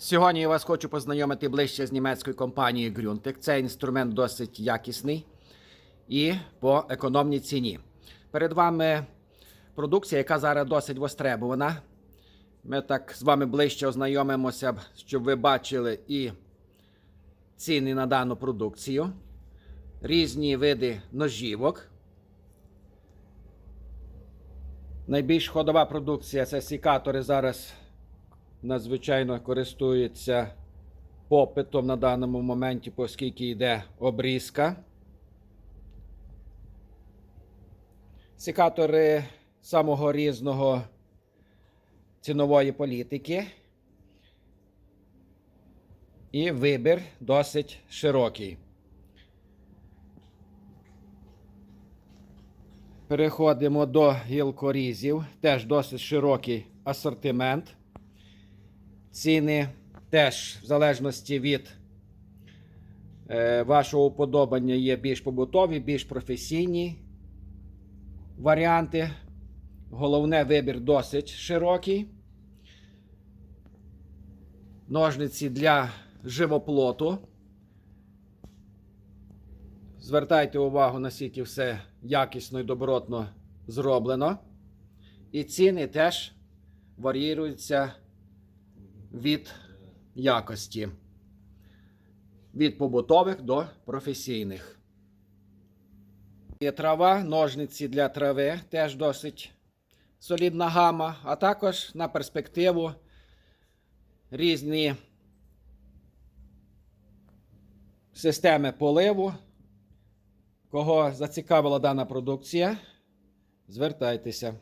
Сьогодні я вас хочу познайомити ближче з німецькою компанією Grüntec. Цей інструмент досить якісний і по економній ціні. Перед вами продукція, яка зараз досить востребована. Ми так з вами ближче ознайомимося, щоб ви бачили і ціни на дану продукцію, різні види ножівок. Найбільш ходова продукція це сікатори зараз надзвичайно користуються попитом на даному моменті, оскільки йде обрізка. Сікатори самого різного цінової політики. І вибір досить широкий. Переходимо до гілкорізів. Теж досить широкий асортимент. Ціни теж в залежності від е, вашого уподобання є більш побутові, більш професійні варіанти. Головне, вибір досить широкий. Ножниці для живоплоту. Звертайте увагу, наскільки все якісно і добротно зроблено. І ціни теж варіюються від якості. Від побутових до професійних. Є трава, ножниці для трави, теж досить солідна гама, а також на перспективу різні системи поливу. Кого зацікавила дана продукція, звертайтеся.